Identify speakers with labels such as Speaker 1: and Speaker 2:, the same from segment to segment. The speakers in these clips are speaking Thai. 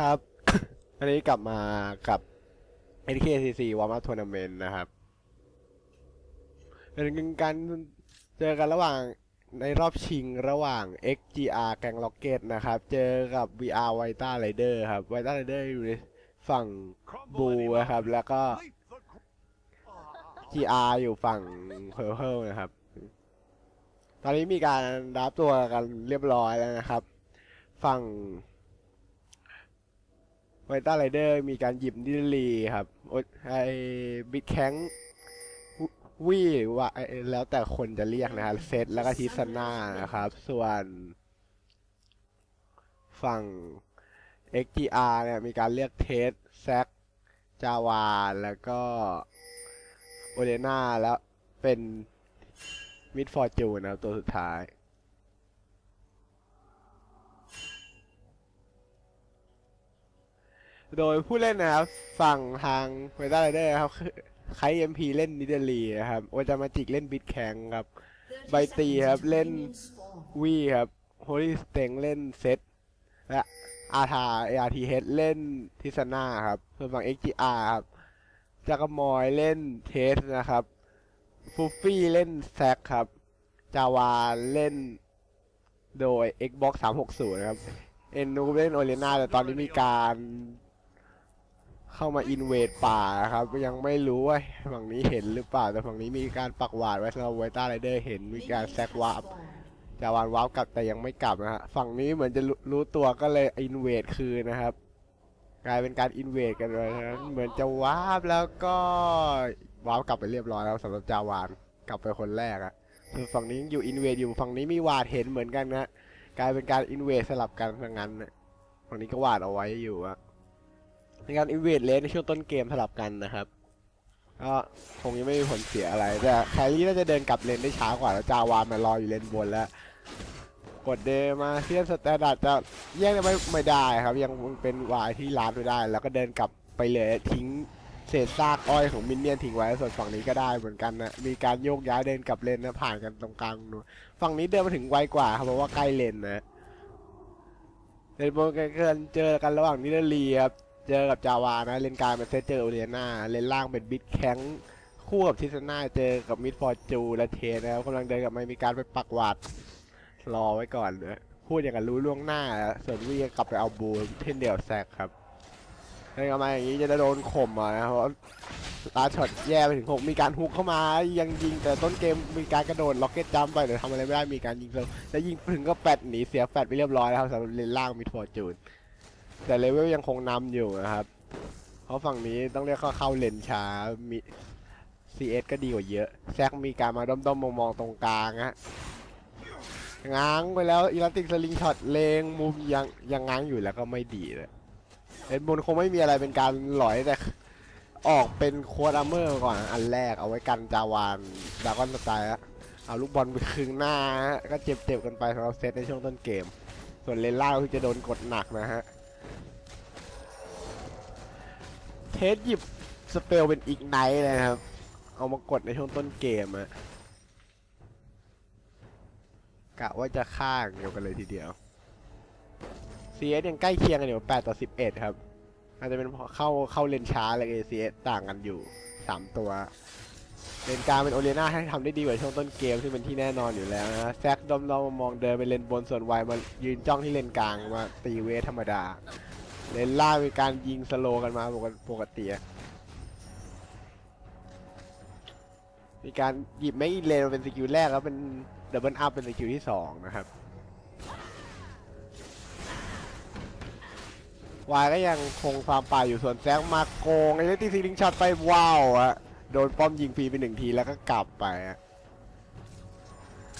Speaker 1: ครับวันนี้กลับมากับ NKCC Warm Up Tournament นะครับ เป็นการเจอกันระหว่างในรอบชิงระหว่าง XGR แกงล็อกเก็ตนะครับ เจอกับ VR v i t a Rider ครับ v i t a Rider อยู่ในฝั่งบูนะครับ แล้วก็ GR อยู่ฝั่ง Purple นะครับ ตอนนี้มีการรับตัวกันเรียบร้อยแล้วนะครับ ฝั่ง ไวต้าไรเดอร์มีการหยิบดิลลีครับไอบิ๊กแข้งวี่ว่าแล้วแต่คนจะเรียกนะครับเซตแล้วก็ทิสนานะครับ ส่วนฝั่ง XGR เนี่ยมีการเรียกเทสแซกจาวา แล้วก็โอเดนาแล้วเป็นมิดฟอร์จูนนะครับตัวสุดท้าย โดยผู้เล่นนะครับ ฝั่งทางเวต้าไรเดอร์ครับคือไคเอ็มพีเล่นนิเดลีนะครับโอจามาจิกเล่นบิดแข็งครับใบตีครับเล่นวีครับโฮลี่สเต็งเล่นเซตและอาธาเออาร์ทีเฮดเล่นทิสนาครับส่วนฝั่ง XGR ครับจักรมอยเล่นเทสนะครับฟูฟี่เล่นแซกครับ จาวาเล่นโดย Xbox 360นะครับ เอ็นนูเล่นโอเลน่าแต่ตอนนี้มีการ เข้ามาอินเวดป่าครับ ยังไม่รู้ว่าฝั่งนี้เห็นหรือเปล่าแต่ฝั่งนี้มีการปักหวาดไว้สำหรับไวต้าไรเดอร์เห็นมีการแซกวาร์ปจาวานวาร์ปกลับแต่ยังไม่กลับนะฮะฝั่งนี้เหมือนจะรู้ตัวก็เลยอินเวดคืนนะครับ กลายเป็นการอินเวดกันเลยนะเหมือนจะวาร์ปแล้วก็วาร์ปกลับไปเรียบร้อยแล้วสำหรับจาวานกลับไปคนแรกอะส่วนฝั่งนี้อยู่อินเวดอยู่ฝั่งนี้มีวาดเห็นเหมือนกันนะกลายเป็นการอินเวดสลับกันทั้งนั้นฝั่งนี้ก็วาดเอาไว้อยู่อะ เป็นการอินเวดเลนในช่วงต้นเกมสลับกันนะครับก็คงยังไม่มีผลเสียอะไร แต่แครี่น่าจะเดินกลับเลนได้ช้ากว่า แล้วจาวามารออยู่เลนบนแล้ว กดเดมาเทียนสแตนดาร์ดจะแย่งกันไม่ไม่ได้ครับ ยังเป็นวายที่ลาดไม่ได้ แล้วก็เดินกลับไปเลยทิ้งเศษซากอ้อยของมินเนี่ยนทิ้งไว้ส่วนฝั่งนี้ก็ได้เหมือนกันนะ มีการโยกย้ายเดินกลับเลนนะผ่านกันตรงกลางนู่นฝั่งนี้เดินมาถึงไวกว่าครับเพราะว่าใกล้เลนนะเลนบนกันเจอกันระหว่างนิเดลีครับ เจอกับจาวานะเลนกลางเป็นเซตเจอโอเลียนาเลนล่างเป็นบิดแข้งคู่กับทิสนาเจอกับมิดฟอร์จูและเทนะครับกำลังเดินกับไม่มีการไปปักหวาดรอไว้ก่อนเลยพูดอย่างกันรู้ล่วงหน้า ส่วนวิ่งกลับไปเอาบูมเทนเดียวแซกครับเดินกลับมาอย่างนี้จะโดนข่มอะนะเพราะลาช็อตแย่ไปถึงหกมีการฮุกเข้ามา ยังยิงแต่ต้นเกมมีการกระโดดล็อกเก็ตจัมป์ไปแต่ทำอะไรไม่ได้มีการยิงเพิ่มแล้วยิงถึงก็แปดหนีเสียแปดไปเรียบร้อยแล้วครับสำหรับเลนล่างมิดฟอร์จูน แต่เลเวลยังคงนำอยู่นะครับ เพราะฝั่งนี้ต้องเรียกเขาเข้าเลนช้ามี CS ก็ดีกว่าเยอะ แซกมีการมาด้อมๆมองๆตรงกลางฮะง้างไปแล้วอีลาติกสลิงช็อตเลงมุมยังยังง้างอยู่แล้วก็ไม่ดีเลยเลนบนคงไม่มีอะไรเป็นการหลอยแต่ออกเป็นโค้ดอัมเมอร์ก่อนอันแรกเอาไว้กันจาวานดากอนสไตล์อะเอาลูกบอลไปคืนหน้าก็เจ็บๆกันไปสำหรับเซตในช่วงต้นเกม ส่วนเลนล่าคือจะโดนกดหนักนะฮะ ทสหยิบสเปลเป็นอีกไนท์เลยนะครับ เอามากดในช่วงต้นเกมอะกะว่าจะฆ่างเดียวกันเลยทีเดียว CS ยังใกล้เคียงกันอยู่8ต่อ11ครับ อาจจะเป็นเพราะเข้าเข้าเลนช้าอะไร ACS ต่างกันอยู่3ตัวเลนกลางเป็นโอเลน่าให้ทำได้ดีกว่าช่วงต้นเกมซึ่งเป็นที่แน่นอนอยู่แล้วนะแซกดอมดอมมองเดินไปเลนบนส่วนไวมายืนจ้องที่เลนกลางมาตีเวทธรรมดา เลนล่างมีการยิงสโลกันมาปกติมีการหยิบไม่เลนเป็นสกิลแรกแล้วเป็นดับเบิลอัพเป็นสกิลที่สองนะครับวายก็ยังคงความป่าอยู่ส่วนแซงมาโกงไอ้ที่ซีลิงช็อตไปว้าวอะโดนป้อมยิงฟรีไปหนึ่งทีแล้วก็กลับไป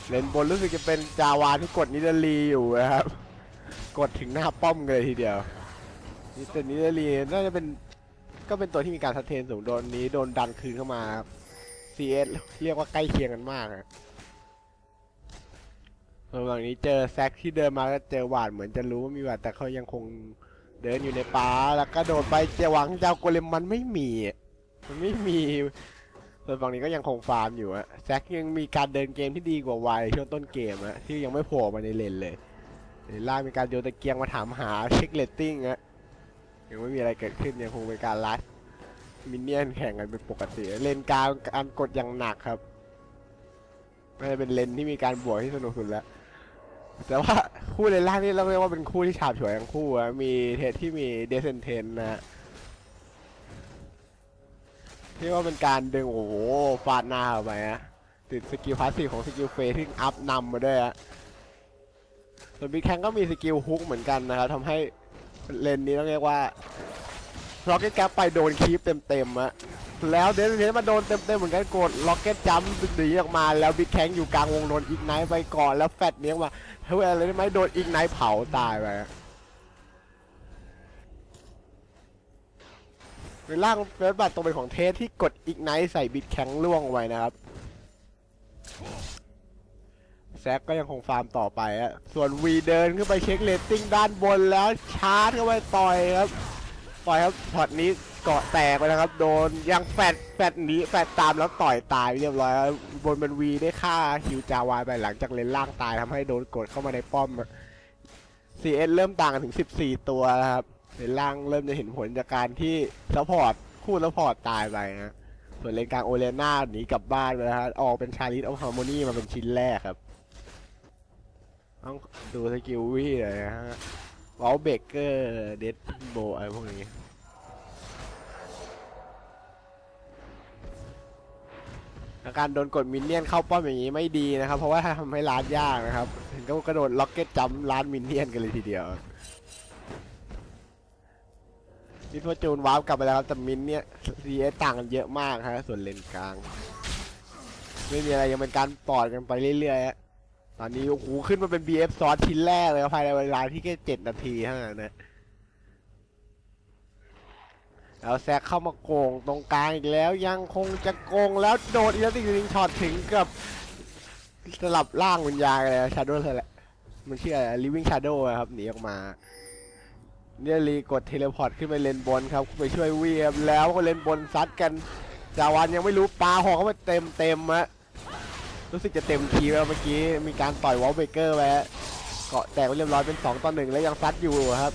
Speaker 1: เลนบนรู้สึกจะเป็นจาวาที่กดนิดาลีอยู่นะครับ กดถึงหน้าป้อมเลยทีเดียว แต่นิดาลีน่าจะเป็นก็เป็นตัวที่มีการทัดเทนสูงโดนนี้โดนดันคืนเข้ามาครับ CS เรียกว่าใกล้เคียงกันมากอะระหว่างนี้เจอแซกที่เดินมาก็เจอหวาดเหมือนจะรู้ว่ามีหวาดแต่เขายังคงเดินอยู่ในป่าแล้วก็โดดไปจะหวังเจ้าโกเลมมันไม่มี มันไม่มีส่วนฝั่งนี้ก็ยังคงฟาร์มอยู่อะแซกยังมีการเดินเกมที่ดีกว่าไวายช่วงต้นเกมอะที่ยังไม่โผล่มาในเลนเลยในล่างมีการโยนตะเกียงมาถามหาเช็คเลตติ้งอะ ยังไม่มีอะไรเกิดขึ้นยังคงเป็นการลัดมินเนี่ยนแข่งกันเป็นปกติ เลนกลางการกดอย่างหนักครับน่าจะเป็นเลนที่มีการบวกที่สนุกสุดแล้ว แต่ว่าคู่เลนล่างนี่เราเรียกว่าเป็นคู่ที่ฉาบฉวยทั้งคู่อะมีเทสที่มีเดซเซนเทนนะที่ว่าเป็นการดึงโอ้โหฟาดหน้าเข้าไปอะติดสกิลพาสซีฟของสกิลเฟสที่อัพนำมาด้วยอะส่วนบิ๊กแคงก็มีสกิลฮุกเหมือนกันนะครับทำให้ เลนนี้ต้องเรียกว่าล็อกเก็ตแกปไปโดนคีปเต็มๆอะแล้วเดนเดนมาโดนเต็มๆเหมือนกันกดล็อกเก็ตจัมหนีออกมาแล้วบิ๊กแคงอยู่กลางวงโดนอีกไนท์ไปก่อนแล้วแฟดเนี้ยมาเฮ้ยอะไรได้ไหมโดนอีกไนท์เผาตายไปอะในร่างเฟสบัตตรงเป็นของเทสที่กดอีกไนท์ใส่บิดแข็งล่วงไว้นะครับ แซกก็ยังคงฟาร์มต่อไปอะส่วนวีเดินขึ้นไปเช็คเรตติ้งด้านบนแล้วชาร์จเข้าไปต่อยครับต่อยครับช็อตนี้เกาะแตกไปนะครับโดนยังแฟดแฟดหนีแฟดตามแล้วต่อยตายเรียบร้อยบนเป็นวีได้ฆ่าคิวจาวายไปหลังจากเลนล่างตายทำให้โดนกดเข้ามาในป้อม CS เริ่มต่างกันถึง 14 ตัวแล้วครับเลนล่างเริ่มจะเห็นผลจากการที่ซัพพอร์ตคู่ซัพพอร์ตตายไปนะส่วนเลนกลางโอเลน่าหนีกลับบ้านไปแล้วครับออกเป็นชาลิสออฟฮาร์โมนีมาเป็นชิ้นแรกครับ ต้องดูสกิลวี่เลยนะฮะวอลเบเกอร์เดดโบอะไรพวกนี้อาการโดนกดมินเนี่ยนเข้าป้อมอย่างนี้ไม่ดีนะครับ เพราะว่าทำให้ร้านยากนะครับถึงก็กระโดดล็อกเก็ตจัมป์ร้านมินเนี่ยนกันเลยทีเดียวมิดฟอร์จูนวาร์ปกลับไปแล้วครับแต่มินเนี่ยซีเอต่างกันเยอะมากฮะส่วนเลนกลาง ไม่มีอะไรยังเป็นการปอดกันไปเรื่อยๆฮะ ตอนนี้โอ้โหขึ้นมาเป็น BF ซอสชิ้นแรกเลยภายในเวลาที่แค่เจ็ดนาทีเท่านั้นนะแล้วแซกเข้ามาโกงตรงกลางอีกแล้วยังคงจะโกงแล้วโดดอีกแล้วติงช็อตถึงกับสลับร่างวิญญาณเลยชาโดว์เลยแหละมันชื่ออะไรลิวิ่งชาโดว์ครับหนีออกมาเนี่ยรีกดเทเลพอร์ตขึ้นไปเลนบนครับไปช่วยวีครับแล้วก็เลนบนซัดกันจาวันยังไม่รู้ปลาหอกเข้าไปเต็มเต็มอะ รู้สึกจะเต็มทีแล้วเมื่อกี้มีการต่อยวอลเบเกอร์ไปเกาะแตกไปเรียบร้อยเป็น 2ต่อหนึ่งแล้วยังซัดอยู่ครับ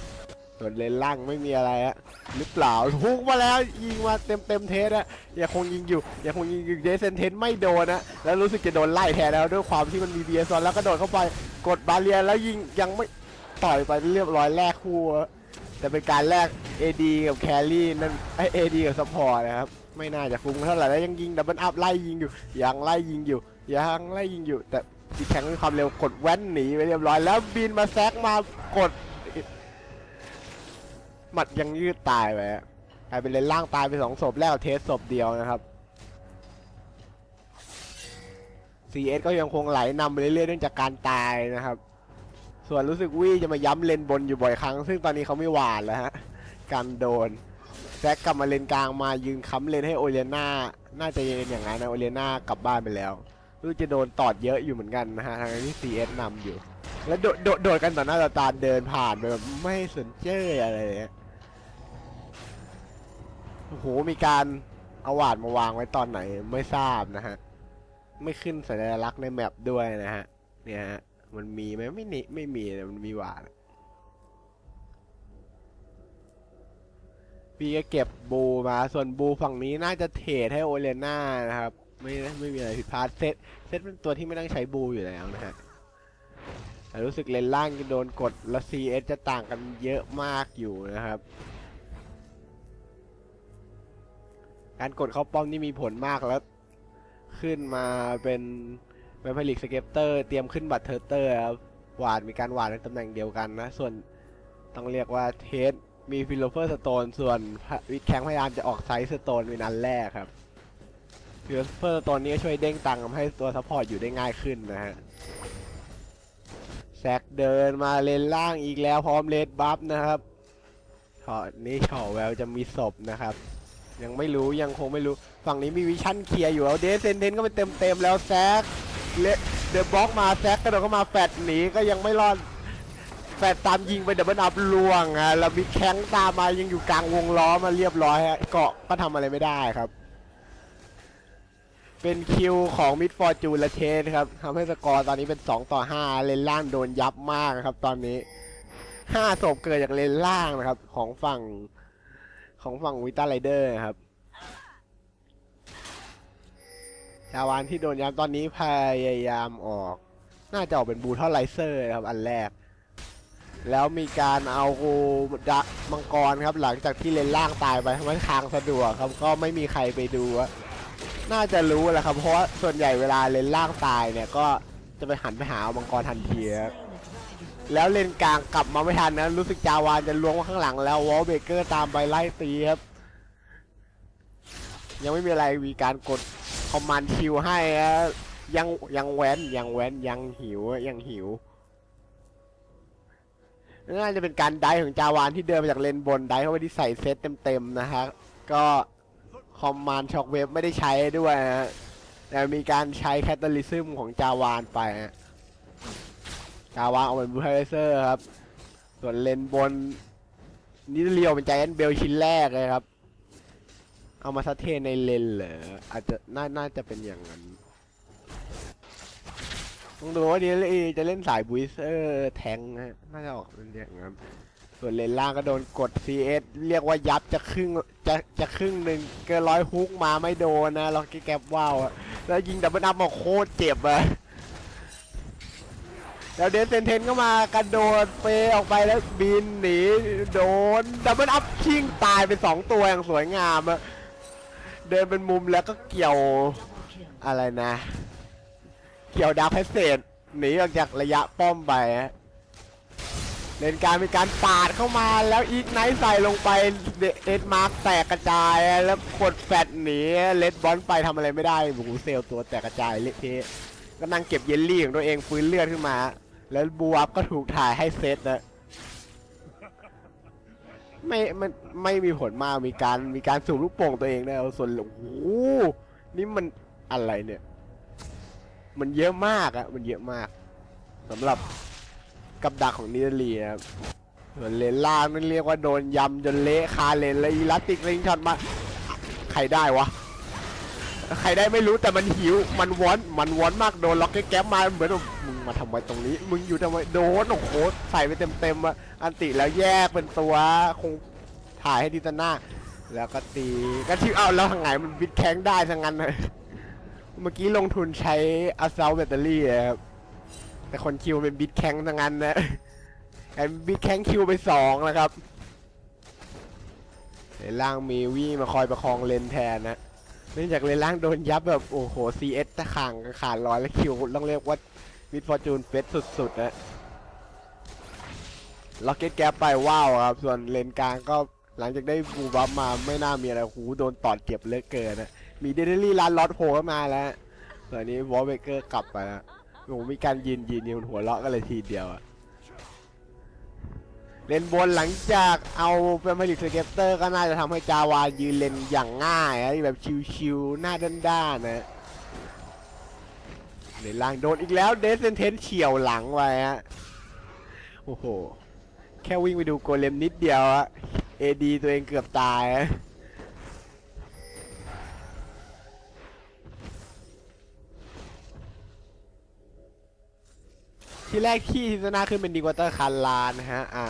Speaker 1: ส่วนเลนล่างไม่มีอะไรฮะหรือเปล่าทุกมาแล้วยิงมาเต็มเต็มเทสอะยังคงยิงอยู่ยังคงยิงอยู่เดซเซนเทนไม่โดนนะแล้วรู้สึกจะโดนไล่แทนแล้วด้วยความที่มันมีเบียร์ซอนแล้วก็โดดเข้าไปกดบาเรียแล้วยิงยังไม่ต่อยไปเรียบร้อยแลกคู่อะแต่เป็นการแลก AD กับแครี่นั่นไอเอดีกับซัพพอร์ตนะครับไม่น่าจะคุ้มเท่าไหร่แล้วยังยิงดับเบิลอัพไล่ยิงอยู่ยังไล่ยิงอยู่ ยังไล่ยิงอยู่ แต่อีกแข่งด้วยความเร็วกดแว้นหนีไปเรียบร้อย แล้วบินมาแซกมากดหมัดยังยืดตายไปอะกลายเป็นเลนล่างตายไปสองศพแรกกับเทสศพเดียวนะครับ CS ก็ยังคงไหลนำไปเรื่อยๆเนื่องจากการตายนะครับ ส่วนรู้สึกวี่จะมาย้ำเลนบนอยู่บ่อยครั้ง ซึ่งตอนนี้เขาไม่หวานแล้วฮะ การโดนแซกกลับมาเลนกลางมายืนค้ำเลนให้โอเลน่า น่าจะเป็นอย่างนั้นนะโอเลน่ากลับบ้านไปแล้ว รู้จะโดนตอดเยอะอยู่เหมือนกันนะฮะทางที่ CS นำอยู่ แล้วโดดโดดโดดกันต่อหน้าต่อตาเดินผ่านไปแบบไม่สนใจอะไรเลยโอ้โหมีการเอาหวาดมาวางไว้ตอนไหนไม่ทราบนะฮะ ไม่ขึ้นสัญลักษณ์ในแมปด้วยนะฮะ เนี่ยฮะ มันมีไหมไม่นี่ไม่มีแต่มันมีหวาดพี่ก็เก็บบูมาส่วนบูฝั่งนี้น่าจะเทรดให้โอเลน่านะครับ ไม่ไม่มีอะไรผิดพลาดเซตเซตเป็นตัวที่ไม่ต้องใช้บูอยู่แล้วนะฮะแต่รู้สึกเลนล่างจะโดนกดและ CS จะต่างกันเยอะมากอยู่นะครับ การกดเข้าป้อมนี่มีผลมากแล้ว ขึ้นมาเป็นเป็นผลิตสเก็ปเตอร์เตรียมขึ้นบัตรเทอร์เตอร์ครับหวานมีการหวานในตำแหน่งเดียวกันนะ ส่วนต้องเรียกว่าเทสมีฟิลโลเฟอร์สโตนส่วนวิดแข้งพยายามจะออกไซส์สโตนเป็นอันแรกครับ ฟิโลเฟอร์สโตนนี้ช่วยเด้งตังค์ทำให้ตัวซัพพอร์ตอยู่ได้ง่ายขึ้นนะฮะแซกเดินมาเลนล่างอีกแล้วพร้อมเลดบัฟนะครับชอตนี้เฉาแววจะมีศพนะครับ ยังไม่รู้ยังคงไม่รู้ฝั่งนี้มีวิชั่นเคลียร์อยู่แล้วเดซเซนเทนก็ไปเต็มเต็มๆแล้วแซกเลเดบล็อกมาแซกกระโดดเข้ามาแฟดหนีก็ยังไม่รอดแฟดตามยิงไปเดบเบิลอัพลวงอะแล้วมีแข้งตามมายังอยู่กลางวงล้อมาเรียบร้อยฮะเกาะก็ทำอะไรไม่ได้ครับ เป็นคิวของมิดฟอร์จูนและเทสครับทำให้สกอร์ตอนนี้เป็น 2 ต่อ 5 เลนล่างโดนยับมากครับตอนนี้ 5 ศพเกิดจากเลนล่างนะครับ ของฝั่งของฝั่งวิต้าไรเดอร์ครับจาวานที่โดนย้ำตอนนี้พยายามออก น่าจะออกเป็นบูเทอร์ไลเซอร์ครับ อันแรก แล้วมีการเอาดะมังกรครับ หลังจากที่เลนล่างตายไปทำให้คางสะดวกครับ ก็ไม่มีใครไปดูอะ น่าจะรู้แหละครับ เพราะว่าส่วนใหญ่เวลาเลนล่างตายเนี่ยก็จะไปหันไปหาเอามังกรทันทีครับแล้วเลนกลางกลับมาไม่ทันนะรู้สึกจาวานจะล้วงมาข้างหลังแล้ววอลเบเกอร์ตามไปไล่ตีครับ ยังไม่มีอะไรมีการกดคอมมานด์คิวให้อะยังยังแว้นยังแว้นยังหิวยังหิวน่าจะเป็นการไดฟ์ของจาวานที่เดินมาจากเลนบนไดฟ์เข้าไปที่ใส่เซตเต็มๆนะฮะก็ คอมมานด์ช็อคเวฟไม่ได้ใช้ด้วยฮะแต่มีการใช้แคตตาลิซึมของจาวานไปฮะจาวานเอาเป็นบูไฮเซอร์ครับ ส่วนเลนบนนิดเรียวเป็นใจแอนเบลชิ้นแรกเลยครับ เอามาทัเทในเลนเหรออาจจะน่าน่าจะเป็นอย่างนั้นต้องดูว่าดีเอจะเล่นสายบุยเซอร์แทงนะน่าจะออกเป็นอย่างนั้น ส่วนเลนล่างก็โดนกด CS เรียกว่ายับจะครึ่งจะจะครึ่งหนึ่งเกินร้อยฮุกมาไม่โดนนะล็อกกี้แกปว้าวแล้วยิงดับเบิลอัพมาโคตรเจ็บอะแล้วเดนเซนเทนก็มากระโดดเปออกไปแล้วบินหนีโดนดับเบิลอัพชิงตายไปสองตัวอย่างสวยงามอะเดินเป็นมุมแล้วก็เกี่ยวอะไรนะ เกี่ยวดาวเพสเศษหนีออกจากระยะป้อมไปฮะ เลนการมีการปาดเข้ามาแล้วอีกไนท์ใส่ลงไปเอ็ดมาร์กแตกกระจายแล้วกดแฟดหนีเลดบอลไปทำอะไรไม่ได้บูเซลตัวแตกกระจายเละเทะก็นั่งเก็บเยลลี่ของตัวเองฟื้นเลือดขึ้นมา แล้วบูอัพก็ถูกถ่ายให้เซตนะไม่มันไม่มีผลมากมีการมีการสูบลูกโป่งตัวเองนะส่วนโอ้โหนี่มันอะไรเนี่ย มันเยอะมากอะมันเยอะมากสำหรับ กับดักของนิเดลีครับส่วนเลนล่างนั่นเรียกว่าโดนยำจนเละคาเลนแล้วอีลัสติกลิงช็อตมา ใครได้วะ ใครได้ไม่รู้แต่มันหิว มันวอน มันวอนมากโดนล็อกแก๊ปมาเหมือนมึงมาทำไมตรงนี้ มึงอยู่ทำไมโดนโอ้โหใส่ไปเต็มๆอะอันติแล้วแยกเป็นตัวคงถ่ายให้ดิตาน่าแล้วก็ตีก็ที่เอาแล้วทางไหนมันบิดแข้งได้ทั้งนั้นเลยเมื่อกี้ลงทุนใช้อัลซ l แบตเตอรี่ครับ แต่คนคิวเป็นบิดแข้งทั้งนั้นนะไอ้บิดแข้งคิวไปสองนะครับเลนล่างมีวี่มาคอยประคองเลนแทนนะเนื่องจากเลนล่างโดนยับแบบโอ้โห CS ตะข่างขาดร้อยแล้วคิวต้องเรียกว่ามิดฟอร์จูนเฟสสุดๆนะล็อกเก็ตแกปไปว้าวครับ ส่วนเลนกลางก็หลังจากได้บูบัฟมาไม่น่ามีอะไรหูโดนตอดเก็บเลือเกินนะมีเดลิลี่ร้านล็อตโผล่เข้ามาแล้วตอนนี้วอลเบเกอร์กลับไปแล้ว โอ้โหมีการยืนยืนยืนหัวเราะกันเลยทีเดียวอะเลนบนหลังจากเอาเป็นผลิตสเก็ตเตอร์ก็น่าจะทำให้จาวายืนเลนอย่างง่ายอะแบบชิวๆหน้าด้านๆนะเลนล่างโดนอีกแล้วเดซเซนเทนเฉียวหลังไว้ฮะโอ้โห แค่วิ่งไปดูโกเลมนิดเดียวอะเอดีตัวเองเกือบตาย ที่แรกที่ทิศนาขึ้นเป็นดีกว่าเตอร์คันลานนะฮะอะ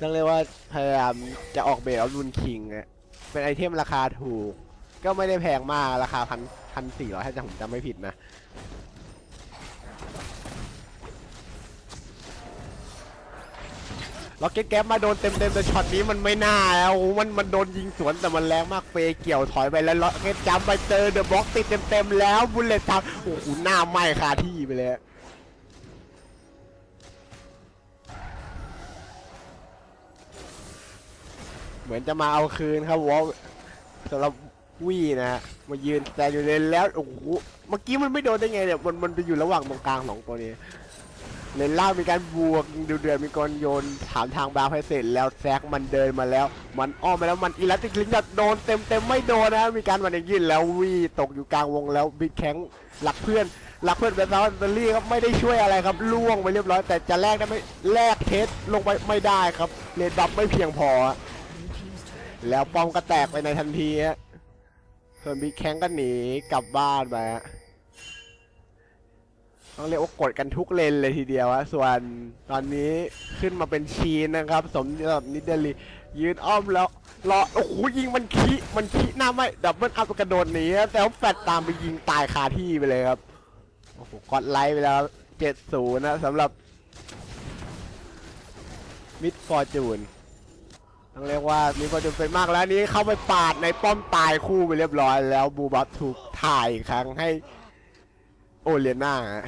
Speaker 1: ต้องเรียกว่าพยายามจะออกเบรออฟรุนคิงอะเป็นไอเทมราคาถูก ก็ไม่ได้แพงมากราคาพันพันสี่ร้อยถ้าผมจำไม่ผิดนะล็อกเก็ตแก๊ปมาโดนเต็มเต็มๆแต่ช็อตนี้มันไม่น่าแล้วโอ้โหมันมันโดนยิงสวนแต่มันแรงมากเฟย์เกี่ยวถอยไปแล้วล็อกเก็ตจัมไปเจอเดอะบล็อกติดเต็มเต็มๆแล้วบุลเลตทำโอ้โหหน้าไหม้คาที่ไปเลย เหมือนจะมาเอาคืนครับวอลสำหรับวี่นะฮะมายืนแต่อยู่เลนแล้วโอ้โหเมื่อกี้มันไม่โดนได้ไงเนี่ยมันมันไปอยู่ระหว่างตรงกลางสองตัวนี้เลนล่างมีการบวกดูเดือดมีการโยนถามทางบาร์ให้เสร็จแล้วแซกมันเดินมาแล้ว มันอ้อมไปแล้วมันอิลัสติกลิงจัดโดนเต็มเต็มไม่โดนนะมีการวันยินแล้ววี่ตกอยู่กลางวงแล้วบิ๊กแข้งหลักเพื่อนหลักเพื่อนเป็นซาวน์เบลลี่ครับไม่ได้ช่วยอะไรครับล่วงไปเรียบร้อยแต่จะแลกได้ไหมแลกเทสลงไปไม่ได้ครับเลนดับไม่เพียงพอ แล้วป้อมก็แตกไปในทันทีฮะส่วนบิ๊กแข้งก็หนีกลับบ้านไปฮะต้องเรียกว่ากดกันทุกเลนเลยทีเดียวอะส่วนตอนนี้ขึ้นมาเป็นชีนนะครับ สมกับนิดเดลียืนอ้อมแล้วรอโอ้โหยิงมันขี้มันขี้หน้าไม่ดับเบิลอัพกระโดดหนีครับแต่ว่าแฟดตามไปยิงตายคาที่ไปเลยครับโอ้โหกดไลค์ไปแล้วเจ็ดศูนย์นะสำหรับมิดฟอร์จูน ต้องเรียกว่ามิดฟอร์จูนเป็นมากแล้วนี้เข้าไปปาดในป้อมตายคู่ไปเรียบร้อย แล้วบูบับถูกถ่ายอีกครั้งให้โอเลียน่าฮะ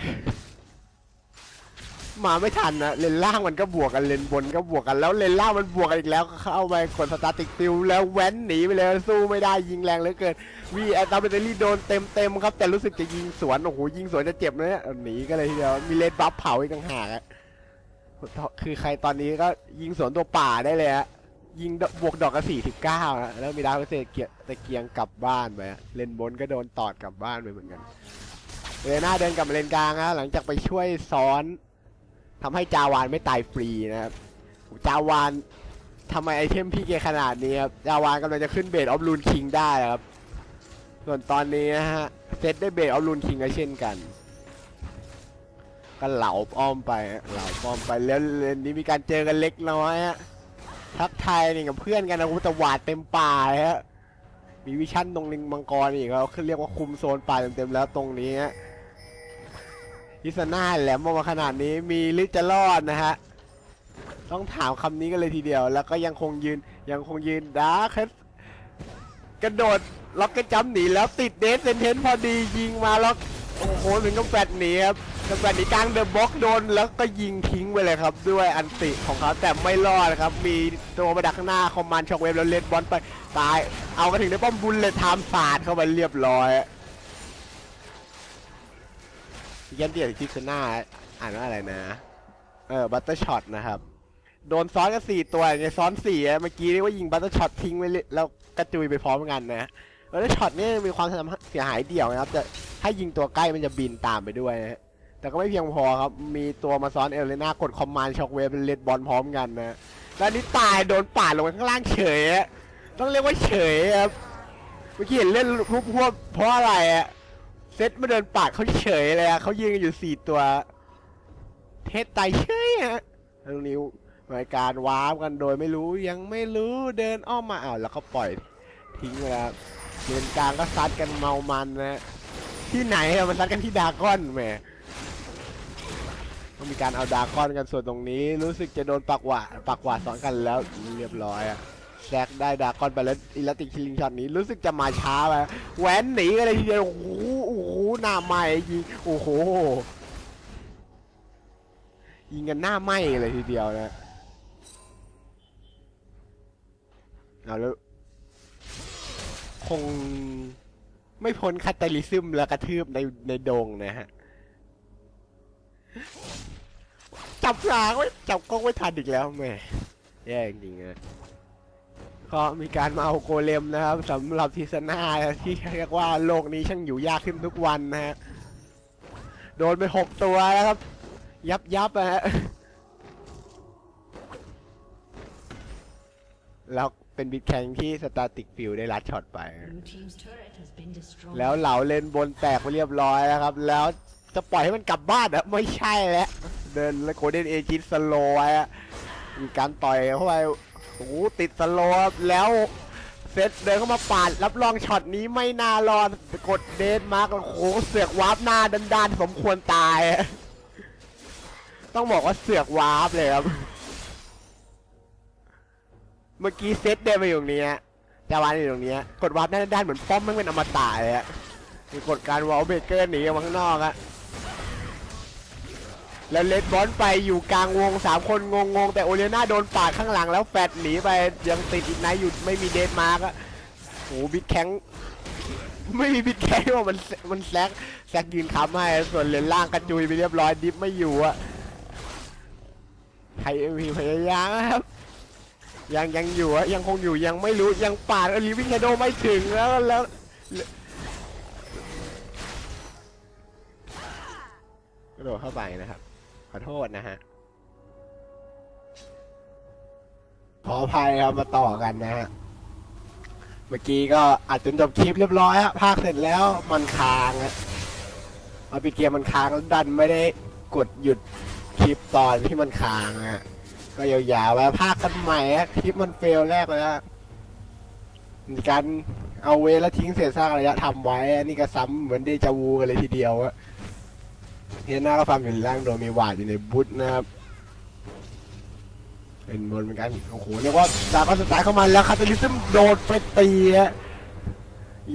Speaker 1: มาไม่ทันนะเลนล่างมันก็บวกกันเลนบนก็บวกกันแล้วเลนล่างมันบวกกันอีกแล้วเข้าไปกดสตาร์ติกฟิลแล้วแว้นหนีไปเลยสู้ไม่ได้ยิงแรงเหลือเกินวีแอตตาเบตลี่โดนเต็มเต็มครับ แต่รู้สึกจะยิงสวนโอ้โหยิงสวนจะเจ็บนะเนี่ยหนีก็เลยทีเดียวมีเลนบัฟเผาอีกต่างหากอะคือใครตอนนี้ก็ยิงสวนตัวป่าได้เลยฮะ ยิงบวกดอกกระสี่สิบเก้าแล้วมีดาวเศษเกียตะเกียงกลับบ้านไปเลนบนก็โดนตอดกลับบ้านไปเหมือนกันเลน่าเดินกลับมาเลนกลางนะหลังจากไปช่วยซ้อนทำให้จาวานไม่ตายฟรีนะครับจาวานทำไมไอเทมพี่เกขนาดนี้ครับจาวานกำลังจะขึ้นเบสออฟลูนคิงได้ครับ ส่วนตอนนี้นะฮะเซตได้เบสออฟลูนคิงก็เช่นกันก็เหลาอ้อมไปเหลาอ้อมไปแล้วเลนนี้มีการเจอกันเล็กน้อยฮะ ทักทายนี่กับเพื่อนกันนะกูแต่หวาดเต็มป่าฮะมีวิชั่นตรงลิงมังกรอีกเขาเรียกว่าคุมโซนป่าเต็มๆแล้วตรงนี้ฮะพิษณาแหลมออกมาขนาดนี้มีลิจะรอดนะฮะต้องถามคำนี้กันเลยทีเดียว แล้วก็ยังคงยืนยังคงยืนดาร์คกระโดดล็อกกระจำหนีแล้วติดเดสเซนเทนพอดียิงมาแล้วโอ้โหถึงกับแฟดหนีครับ กับแฟดหนีกลางเดอะบ็อกโดนแล้วก็ยิงทิ้งไปเลยครับ ด้วยอันติของเขาแต่ไม่รอดครับ มีตัวมาดักข้างหน้าคอมมานด์ช็อกเวฟแล้วเลนบอลไปตาย เอามาถึงในป้อมบุญเลยทำศาสตร์เข้าไปเรียบร้อยยันเดียดทิศหน้าอ่านว่าอะไรนะ เออบัตเตอร์ช็อตนะครับ โดนซ้อนกันสี่ตัวไงซ้อนสี่เมื่อกี้นี่ว่ายิงบัตเตอร์ช็อตทิ้งไว้แล้วกระจุยไปพร้อมกันนะบัตเตอร์ช็อตนี่มีความเสียหายเดี่ยวนะครับจะถ้ายิงตัวใกล้มันจะบินตามไปด้วยนะ แต่ก็ไม่เพียงพอครับ มีตัวมาซ้อนเอลเลน่ากดคอมมานด์ช็อกเวฟเป็นเลดบอลพร้อมกันนะแล้วนี่ตายโดนป่าดลงไปข้างล่างเฉยอะต้องเรียกว่าเฉยครับ เมื่อกี้เห็นเล่นรูปพวกเพราะอะไรอะเซตมาเดินปาดเขาเฉยเลยอะเขายืนกันอยู่สี่ตัว เทสไตเฉยฮะตรงนี้รายการว้าวกันโดยไม่รู้ยังไม่รู้เดินอ้อมมาอ้าวแล้วก็ปล่อย ทิ้งไปแล้วเดินกลางก็ซัดกันเมามันนะที่ไหนอะมันซัดกันที่ดราก้อนแหม ต้องมีการเอาดราก้อนกันส่วนตรงนี้ รู้สึกจะโดนปักหวาปักหวาสอนกันแล้วเรียบร้อยอะแซกได้ดราก้อนไปแล้วอิลติคิลิงช็อตนี้รู้สึกจะมาช้าไปแหวนหนีกันเลยทีเดียวโอ้โหโอ้โหหน้าไหม้ยิงโอ้โหยิงกันหน้าไหม้เลยทีเดียวนะเอาแล้วคงไม่พ้นคาตาลิซึมแล้วกระทืบในในโดงนะฮะ จับหางไว้จับกล้องไว้ทันอีกแล้วแม่แย่จริงๆนะก็มีการมาเอาโกเลมนะครับสำหรับทีสนาที่เรียกว่าโลกนี้ช่างอยู่ยากขึ้นทุกวันนะฮะโดนไปหกตัวแล้วครับ ยับยับนะฮะแล้วเป็นบิ๊กแข่งที่สตาติกฟิลได้ลัดช็อตไป
Speaker 2: Blue team's turret has been destroyed.
Speaker 1: แล้วเหลาเลนบนแตกไปเรียบร้อยแล้วครับ แล้วจะปล่อยให้มันกลับบ้านอะไม่ใช่แล้ว เดินแล้วโกลเดนเอจิสโลว์ไว้อะมีการต่อยเข้าไปโอ้โหติดสโลว์แล้วเซตเดินเข้ามาปาดรับรองช็อตนี้ไม่น่ารอดกดเดนมาร์กโอ้โหเสือกวาร์ปหน้าดันๆสมควรตาย ต้องบอกว่าเสือกวาร์ปเลยครับ เมื่อกี้เซตเดินมาอยู่ตรงนี้จาวานอยู่ตรงนี้กดวาร์ปหน้าด้านๆเหมือนป้อมม่งเป็นอมตะเลยฮะมีกดการวอลเบเกอร์หนีออกมาข้างนอกฮะ แล้วเลดบอลไปอยู่กลางวงสามคนงงๆแต่โอเลียนาโดนปาดข้างหลังแล้วแฟดหนีไปยังติดอีกนท์อยู่ไม่มีเดนมาร์กอะโอ้บิ๊กแข้งไม่มีบิ๊กแข้งว่ามันมันแซกแซกยืนค้ำให้ส่วนเลนล่างกระจุยไปเรียบร้อยดิฟไม่อยู่อะไทยเอ็มพีพยายามนะครับยังยังอยู่อะยังคงอยู่ยังไม่รู้ยังปาดลิวิงโดไม่ถึงแล้วแล้วกระโดดเข้าไปนะครับ ขอโทษนะฮะ ขออภัยครับมาต่อกันนะฮะ เมื่อกี้ก็อัดจนจบคลิปเรียบร้อยฮะภาคเสร็จแล้วมันค้างอะพอปิดเกมมันค้างแล้วดันไม่ได้กดหยุดคลิปตอนที่มันค้างอะก็ยาวๆไว้ภาคกันใหม่อะคลิปมันเฟลแรกเลยอะมีการเอาเวแล้วทิ้งเศษซากระยะทำไว้ นี่ก็ซ้ำเหมือนเดจาวูกันเลยทีเดียวอะ เฮียหน้าก็ฟาร์มอยู่ล่างโดยมีหวาดอยู่ในบุตนะครับเป็นบนเหมือนกันโอ้โหเรียกว่าดาก็สไตล์เข้ามาแล้วคาตาลิซึมโดดไปตีฮะ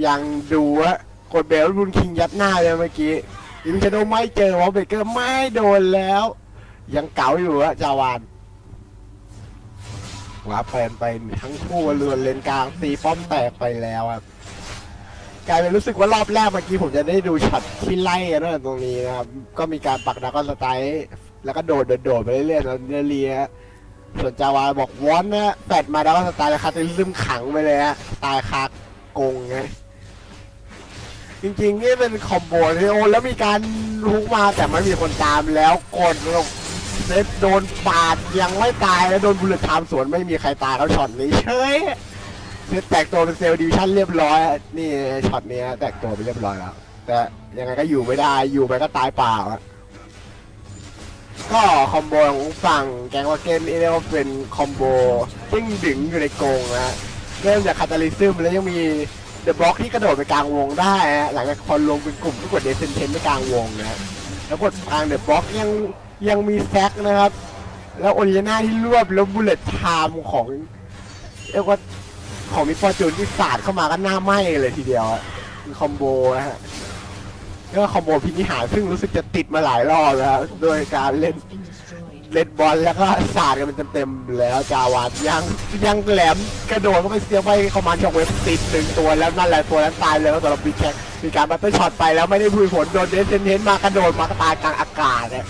Speaker 1: ยังดูฮะกดเบลรุนคิงยัดหน้าเลยเมื่อกี้อิมิชโดไม่เจอวอลเบเกอร์ไม่โดนแล้ว ยังเก๋าอยู่ฮะจาวานวาแปลนไปทั้งคู่เรือนเลนกลางตีป้อมแตกไปแล้วครับ กลายเป็นรู้สึกว่ารอบแรกเมื่อกี้ผมจะได้ดูช็อตที่ไล่กันตั้งแต่ตรงนี้นะครับ ก็มีการปักดาก็สไตล์แล้วก็โดดโดดไปเรื่อยๆแล้วเนเรียส่วนจาวาบอกวอนนะแปดมาดาวสไตล์แล้วคาติซึมขังไปเลยฮะตายคากงไงจริงๆนี่เป็นคอมโบที่โอแล้วมีการลุกมาแต่ไม่มีคนตามแล้วกดลงเซตโดนปาดยังไม่ตายแล้วโดนบุลเลตไทม์สวนไม่มีใครตายเขาช็อตนี้เฉย แตกตัวเป็นเซลล์ดิวชั่นเรียบร้อยนี่ช็อตนี้แตกตัวไปเรียบร้อยแล้ว แต่ยังไงก็อยู่ไม่ได้อยู่ไปก็ตายเปล่าอะก็คอมโบของฝั่งแกงวาเกนนี่เรียกว่าเป็นคอมโบติ้งดึงอยู่ในกรงนะเริ่มจากคาตาลิซึมแล้วยังมีเดอะบล็อกที่กระโดดไปกลางวงได้หลังจากพอรวมเป็นกลุ่มก็กดเดซเซนเทนไปกลางวงนะแล้วกดกลางเดอะบล็อกยังยังมีแซกนะครับ แล้วโอริจินาที่รวบแล้วบุลเลตไทม์ของเรียกว่า ของมิฟอร์จูนที่สาดเข้ามาก็หน้าไหม้เลยทีเดียวอะคือคอมโบนะฮะแล้วก็คอมโบพินิหารซึ่งรู้สึกจะติดมาหลายรอบแล้วโดยการเล่นเล่นบอลแล้วก็สาดกันเป็นเต็มๆแล้วจาวานยังยังแหลมกระโดดก็ไปเสียไปคอมมานด์ช็อกเวฟติดหนึ่งตัวแล้วนั่นแหละตัวนั้นตายเลยแล้วสำหรับบิ๊กแคมีการบัตเตอร์ช็อตไปแล้วไม่ได้พูดผลโดนเดซเซนเทนมากระโดดมากระตายกลางอากาศเนี่ย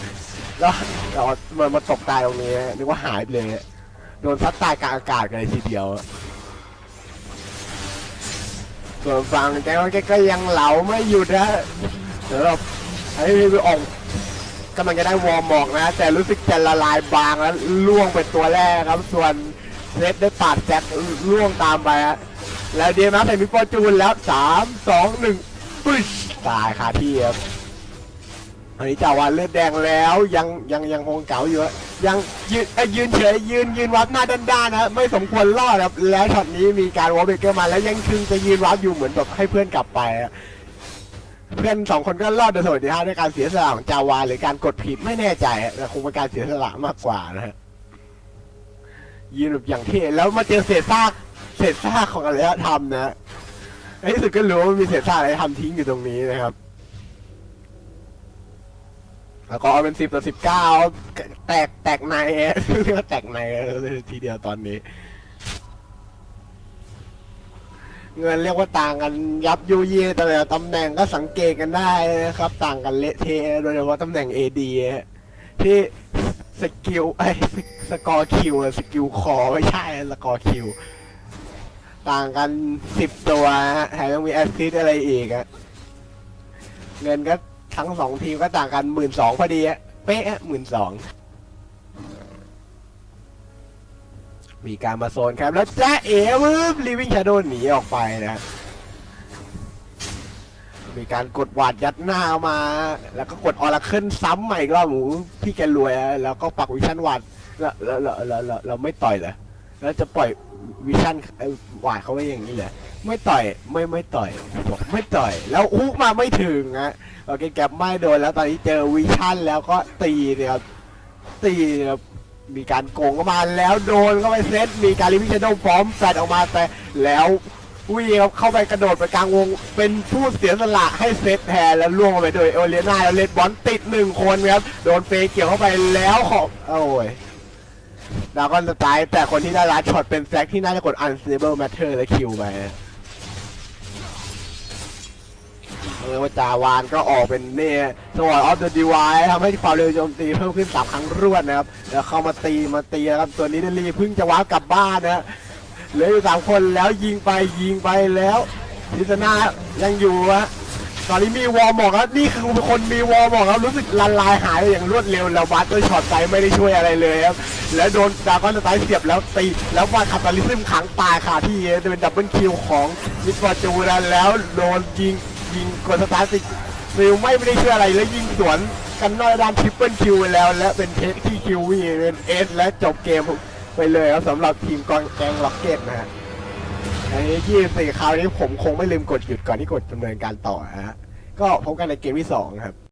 Speaker 1: แล้วเรามื่อมาตกตายตรงนี้นึกว่าหายไปเลยโดนซัดตายกลางอากาศกันเลยทีเดียว ส่วนฝั่งแกก็แกก็ยังเหลาไม่หยุดนะเดี๋ยวเราไอ้ไปออกกำลังจะได้วอร์มหมอกนะ แต่รู้สึกจะละลายบางแล้วล่วงเป็นตัวแรกครับ ส่วนเซตได้ปาดแจ็คล่วงตามไปฮะแล้วเดียมาใส่มิฟอร์จูนแล้วสามสองหนึ่งปึ๊ชตายคาที่ครับอันนี้จ่าวันเลือดแดงแล้วยังยังยังคงเก๋าอยู่ฮะ ยังยืนเอ้ยยืนเฉยยืนยืนวับหน้าด้านๆนะไม่สมควรรอดครับแล้วช็อตนี้มีการวอลเบเกอร์มาแล้วยังคึงจะยืนวับอยู่เหมือนแบบให้เพื่อนกลับไปอะเพื่อนสองคนก็รอดโดยสวัสดิภาพด้วยการเสียสละของจาวาหรือการกดผิดไม่แน่ใจอะแต่คงเป็นการเสียสละมากกว่านะฮะยืนแบบอย่างที่แล้วมาเจอเศษซากเศษซากของอารยธรรมนะในที่สุดก็รู้ว่ามีเศษซากอะไรทำทิ้งอยู่ตรงนี้นะครับ แล้วก็เอาเป็นสิบต่อสิบเก้าแตกแตกในเรียกว่าแตกในเลยทีเดียวตอนนี้ เงินเรียกว่าต่างกันยับยุยี่แต่ละตำแหน่งก็สังเกตกันได้นะครับ ต่างกันเละเทะโดยเฉพาะตำแหน่ง AD ฮะที่สกิลไอ้สกอร์คิวสกิลคอไม่ใช่สกอร์คิวต่างกันสิบตัวฮะแถมยังมีแอสซิสอะไรอีกอะเงินก็ ทั้งสองทีมก็ต่างกันหมื่นสองพอดีอะเป๊ะหมื่นสองมีการมาโซนครับ แล้วจ้าเอ๋วืบลีวิ่งชาโดหนีออกไปนะมีการกดหวาดยัดหน้ามา แล้วก็กดออร์เคิลซ้ำใหม่อีกรอบหมูพี่แกรวยแล้วก็ปักวิชั่นหวาดแล้วแล้วแล้วแล้วแล้วเราไม่ต่อยเหรอแล้วจะปล่อย วิชั่นเอ่อหวาดเขาไว้อย่างนี้เลยไม่ต่อยไม่ไม่ต่อยบอกไม่ต่อย แล้วฮุกมาไม่ถึงอะโอเคแกปไม่โดนแล้วตอนนี้เจอวิชั่นแล้วก็ตีเนี่ยครับตีครับมีการโกงเข้ามาแล้วโดนเข้าไปเซตมีการลิมิชโดฟอร์มแฟดออกมาแต่แล้ววีครับเข้าไปกระโดดไปกลางวง เป็นผู้เสียสละให้เซตแทนแล้วล่วงไปโดยโอเลียนาแล้วเลดบอลติดหนึ่งคนครับโดนเฟยเกี่ยวเข้าไปแล้วขอบโอ้ย ดาวก็สไตล์แต่คนที่ได้รัดช็อตเป็นแซกที่น่าจะกด unstable matter และคิวไปเออว่าจาวานก็ออกเป็นเนี่ยสวอตออฟเดอะดีวายทำให้ความเร็วโจมตีเพิ่มขึ้นสามครั้งรวดนะครับ แล้วเข้ามาตีมาตีนะครับตัวนี้เดลีเพิ่งจะว้ากลับบ้านนะฮะเหลืออยู่สามคนแล้วยิงไปยิงไปแล้วทิศนายังอยู่ฮะ ตอนนี้มีวอลหมอกครับนี่คือเป็นคนมีวอลหมอกครับรู้สึกละลายหายไปอย่างรวดเร็วแล้วบัตเตอร์ช็อตไปไม่ได้ช่วยอะไรเลยครับแล้วโดนดากอนสไตล์เสียบแล้วตีแล้ววาดคาตาลิซึมขังตายค่ะที่จะเป็นดับเบิลคิวของมิสฟอร์จูนแล้วโดนยิงยิงกดสตาร์ทติดฟิลไม่ได้ชื่ออะไรแล้วยิงสวนกันนอกด้านทริปเปิลคิวไปแล้ว และเป็นเทคที่คิววีเป็นเอสและจบเกมไปเลยครับสำหรับทีมกองแกงล็อกเก็ตนะฮะ อันนี้ที่สี่คราวนี้ผมคงไม่ลืมกดหยุดก่อนที่กดดำเนินการต่อฮะ ก็พบกันในเกมที่สองครับ